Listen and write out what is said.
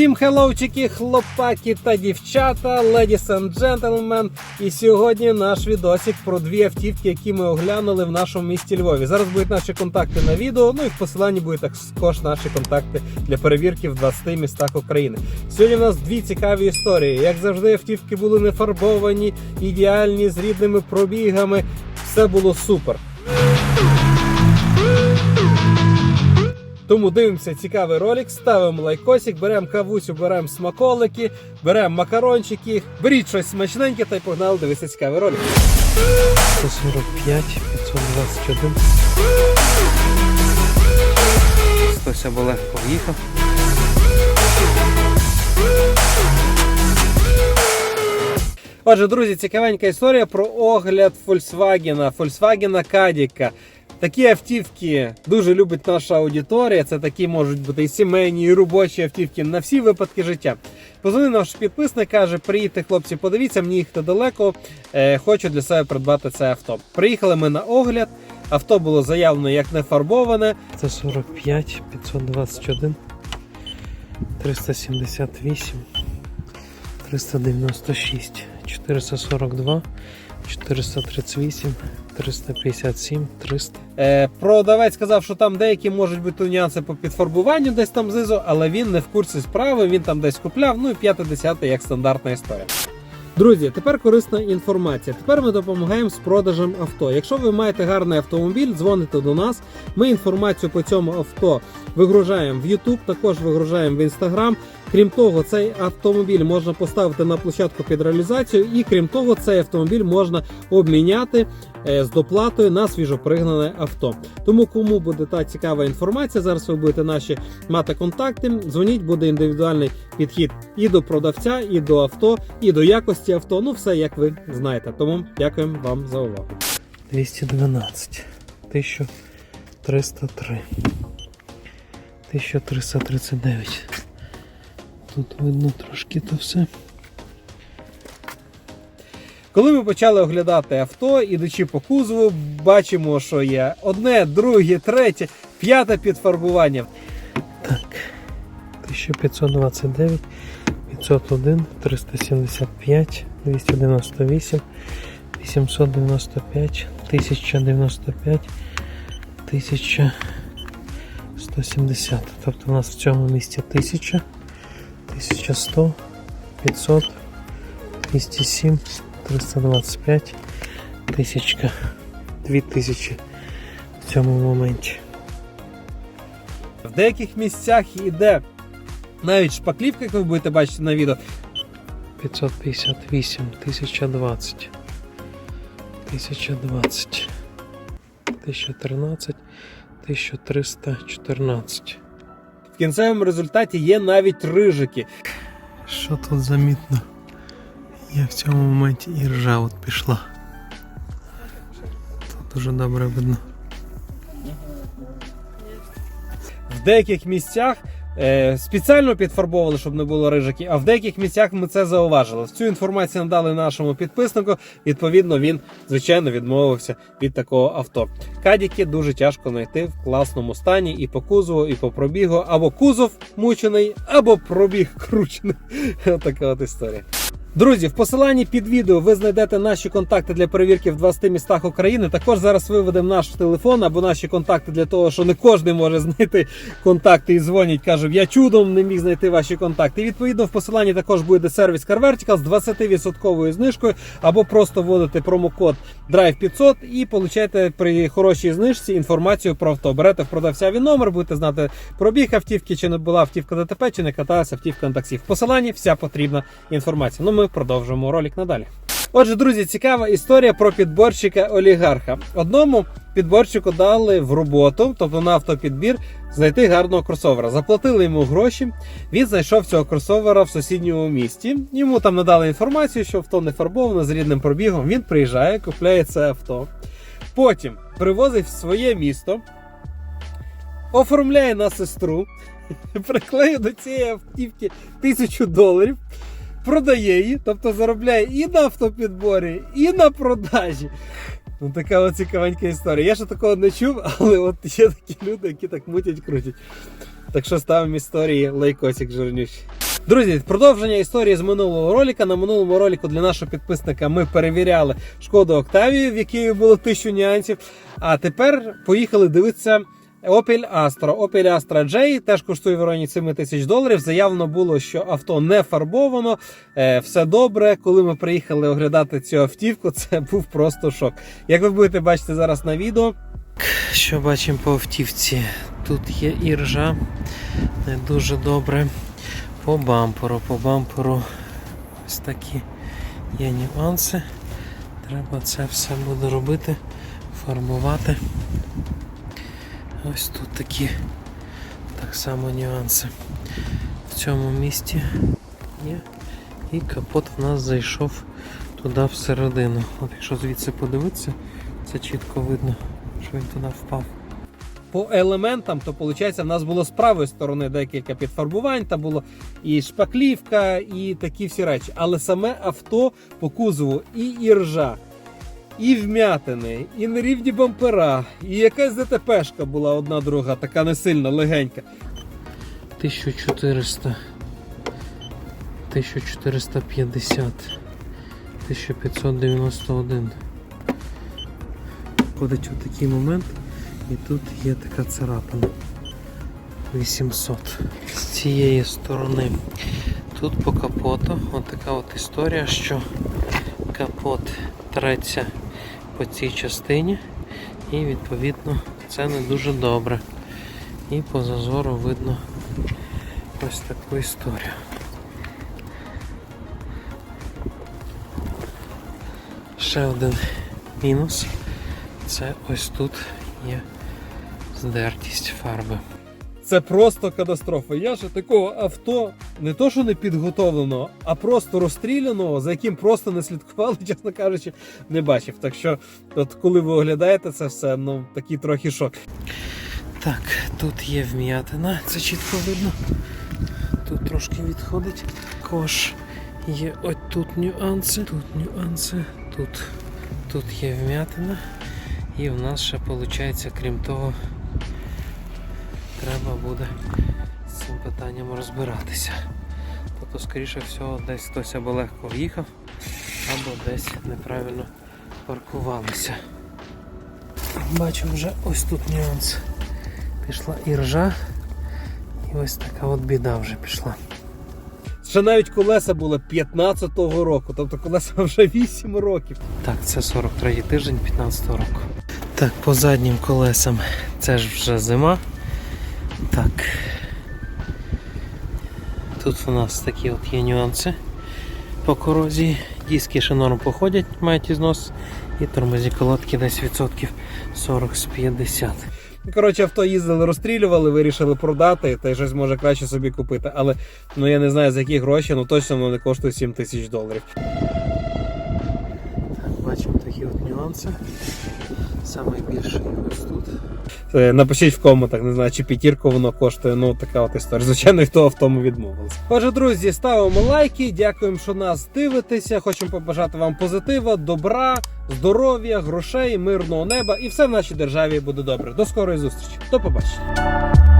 Всім хеллоучики, хлопаки та дівчата, ladies and gentlemen. І сьогодні наш відосик про дві автівки, які ми оглянули в нашому місті Львові. Зараз будуть наші контакти на відео. Ну і в посиланні будуть також наші контакти для перевірки в 20 містах України. Сьогодні в нас дві цікаві історії. Як завжди, автівки були не фарбовані, ідеальні з рідними пробігами. Все було супер. Тому дивимося цікавий ролик, ставимо лайкосик, беремо кавусю, беремо смаколики, беремо макарончики, беріть щось смачненьке та й погнали дивитися цікавий ролик. 145, 521. Хтось або легко в'їхав. Отже, друзі, цікавенька історія про огляд Volkswagen, Volkswagen Кадіка. Такі автівки дуже любить наша аудиторія. Це такі можуть бути і сімейні, і робочі автівки на всі випадки життя. Позвонив наш підписник, каже: приїдьте, хлопці, подивіться, мені їхати далеко. Е, хочу для себе придбати це авто. Приїхали ми на огляд. Авто було заявлено як не фарбоване. 145, 521, 378, 396, 442, 438, 357, 300. Е, продавець сказав, що там деякі можуть бути нюанси по підфарбуванню десь там знизу, але він не в курсі справи, він там десь купляв. Ну і п'яте-десяте як стандартна історія. Друзі, тепер корисна інформація. Тепер ми допомагаємо з продажем авто. Якщо ви маєте гарний автомобіль, дзвоните до нас. Ми інформацію по цьому авто вигружаємо в YouTube, також вигружаємо в Instagram. Крім того, цей автомобіль можна поставити на площадку під реалізацію, і крім того, цей автомобіль можна обміняти е, з доплатою на свіжопригнане авто. Тому кому буде та цікава інформація, зараз ви будете наші мати контакти. Дзвоніть, буде індивідуальний підхід і до продавця, і до авто, і до якості авто. Ну все як ви знаєте. Тому дякуємо вам за увагу. 212, 1303, 1339. Тут видно трошки то все. Коли ми почали оглядати авто, ідучи по кузову, бачимо, що є одне, друге, третє, п'яте підфарбування. Так, 1529, 501, 375, 298, 895, 1095, 1170. Тобто у нас в цьому місці 1000, 1100, 500, 207, 325, 1000, 2000 в цьому моменті. В деяких місцях іде навіть шпаклівка, як ви будете бачити на відео. 558, 1020, 1020, 1013, 1314. В кінцевому результаті є навіть рижики. Що тут замітно? Я в цьому моменті і ржа от пішла. Тут дуже добре видно. В деяких місцях е, спеціально підфарбовували, щоб не було рижики. а в деяких місцях ми це зауважили. Цю інформацію надали нашому підписнику. Відповідно, він звичайно відмовився від такого авто. Кадіки дуже тяжко знайти в класному стані і по кузову, і по пробігу, або кузов мучений, або пробіг кручений. Така от історія. Друзі, в посиланні під відео ви знайдете наші контакти для перевірки в 20 містах України. Також зараз виведемо наш телефон або наші контакти для того, що не кожен може знайти контакти і дзвонять. Кажуть, я чудом не міг знайти ваші контакти. І відповідно в посиланні також буде сервіс Car Vertical з 20% знижкою, або просто вводите промокод DRIVE500 і получаєте при хорошій знижці інформацію про авто. Берете в продавця він номер, будете знати пробіг автівки, чи не була автівка ДТП, чи не каталася автівка на таксі. В посиланні вся потрібна інформація. Ми продовжуємо ролик надалі. Отже, друзі, цікава історія про підборщика олігарха. Одному підборщику дали в роботу, тобто на автопідбір, знайти гарного кросовера. Заплатили йому гроші. Він знайшов цього кросовера в сусідньому місті. Йому там надали інформацію, що авто не фарбоване з рідним пробігом. Він приїжджає, купляє це авто. Потім привозить в своє місто, оформляє на сестру, приклеїть до цієї автівки тисячу доларів продає її, тобто заробляє і на автопідборі, і на продажі. Ну така от цікавенька історія. Я ще такого не чув, але от є такі люди, які так мутять, крутять. Так що ставимо історії лайкосик жирнючий. Друзі, продовження історії з минулого ролика. На минулому ролику для нашого підписника ми перевіряли шкоду Октавію, в якій було тисячу нюансів. А тепер поїхали дивитися. Opel Astra. Opel Astra J теж коштує в районі 7 тисяч доларів. Заявлено було, що авто не фарбовано, е, все добре. Коли ми приїхали оглядати цю автівку, це був просто шок. Як ви будете бачити зараз на відео, Що бачимо по автівці? Тут є іржа, не дуже добре. По бамперу, по бамперу ось такі є нюанси. Треба це все буде робити, фарбувати. Ось тут такі так само нюанси. В цьому місці є. І капот в нас зайшов туди всередину. От якщо звідси подивитися, це чітко видно, що він туди впав. по елементам, то виходить, в нас було з правої сторони декілька підфарбувань, там було і шпаклівка, і такі всі речі. Але саме авто по кузову і іржа, і вмятини, і нерівні бампера, і якась ДТПшка була одна друга, така не сильна, легенька. 1400, 1450, 1591. Ходить у такий момент, і тут є така царапина. 800. З цієї сторони. Тут по капоту от така от історія, що капот треться по цій частині, і відповідно це не дуже добре. І по зазору видно ось таку історію. Ще один мінус. Це ось тут є здертість фарби. Це просто катастрофа. Я ще такого авто не то, що не підготовленого, а просто розстріляного, за яким просто не слідкували, чесно кажучи, не бачив. Так що, от коли ви оглядаєте це все, ну такий трохи шок. Так, тут є вм'ятина, це чітко видно. Тут трошки відходить. Також є ось тут нюанси, тут нюанси, тут, тут є вм'ятина. І в нас ще виходить, крім того, треба буде цим питанням розбиратися. Тобто, скоріше всього, десь хтось або легко в'їхав, або десь неправильно паркувалися. Бачимо вже ось тут нюанс. Пішла іржа. І ось така от біда вже пішла. Ще навіть колеса були 15-го року, тобто колеса вже 8 років. Так, це 43 тиждень 15 року. Так, по заднім колесам це ж вже зима. Так. Тут у нас такі от є нюанси по корозії. Диски ще норм походять, мають ізнос. І тормозні колодки десь відсотків 40 з 50. Ну, Коротше, авто їздили, розстрілювали, вирішили продати, та й щось може краще собі купити. Але ну я не знаю за які гроші, ну точно воно не коштує 7 тисяч доларів. Бачимо такі от нюанси. Найбільший ось тут. Е, Напишіть в коментах, не знаю, чи п'ятірку воно коштує. Ну така от історія. Звичайно, хто в тому відмовився. Отже, друзі, ставимо лайки, дякуємо, що нас дивитеся. Хочемо побажати вам позитива, добра, здоров'я, грошей, мирного неба і все в нашій державі буде добре. До скорої зустрічі. До побачення.